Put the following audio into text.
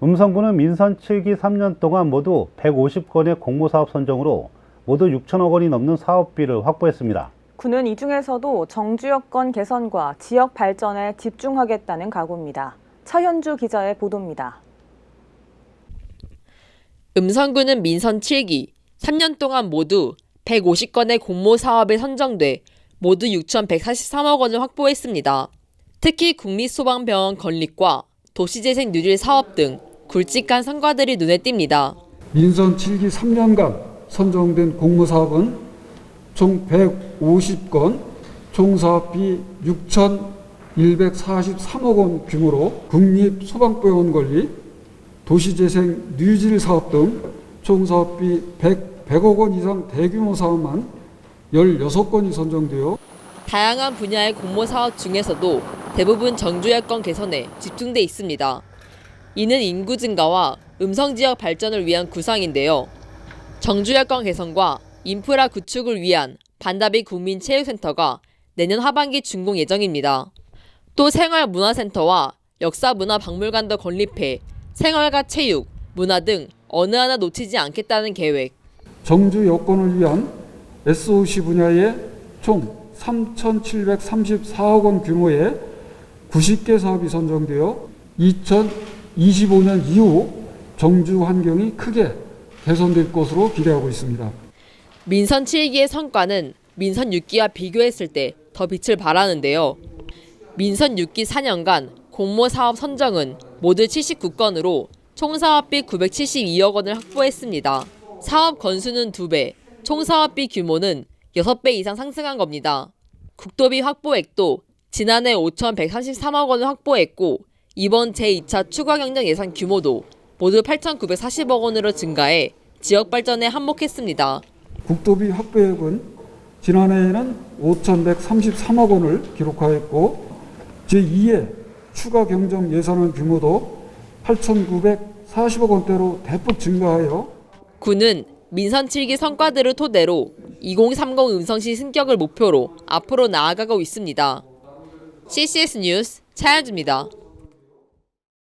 음성군은 민선 7기 3년 동안 모두 150건의 공모사업 선정으로 모두 6천억 원이 넘는 사업비를 확보했습니다. 군은 이 중에서도 정주 여건 개선과 지역 발전에 집중하겠다는 각오입니다. 차현주 기자의 보도입니다. 음성군은 민선 7기 3년 동안 모두 150건의 공모 사업에 선정돼 모두 6,143억 원을 확보했습니다. 특히 국립소방병원 건립과 도시재생 뉴딜 사업 등 굵직한 성과들이 눈에 띕니다. 민선 7기 3년간 선정된 공모사업은 총 150건, 총 사업비 6,143억 원 규모로 국립소방병원 건립, 도시재생 뉴질 사업 등 총 사업비 100, 100억 원 이상 대규모 사업만 16건이 선정되어 다양한 분야의 공모 사업 중에서도 대부분 정주 여건 개선에 집중돼 있습니다. 이는 인구 증가와 음성 지역 발전을 위한 구상인데요. 정주 여건 개선과 인프라 구축을 위한 반다비 국민체육센터가 내년 하반기 준공 예정입니다. 또 생활문화센터와 역사문화박물관도 건립해 생활과 체육, 문화 등 어느 하나 놓치지 않겠다는 계획. 정주 여건을 위한 SOC 분야에 총 3,734억 원 규모의 90개 사업이 선정되어 2025년 이후 정주 환경이 크게 개선될 것으로 기대하고 있습니다. 민선 7기의 성과는 민선 6기와 비교했을 때 더 빛을 발하는데요. 민선 6기 4년간 공모 사업 선정은 모두 79건으로 총 사업비 972억 원을 확보했습니다. 사업 건수는 2배, 총 사업비 규모는 6배 이상 상승한 겁니다. 국도비 확보액도 지난해 5,133억 원을 확보했고 이번 제2차 추가 경정 예산 규모도 모두 8,940억 원으로 증가해 지역 발전에 한몫했습니다. 국도비 확보액은 지난해에는 5,133억 원을 기록하였고 제2의 추가 경정 예산안 규모도 8,940억 원대로 대폭 증가하여 군은 민선 7기 성과들을 토대로 2030 음성시 승격을 목표로 앞으로 나아가고 있습니다. CCS 뉴스 차현주입니다.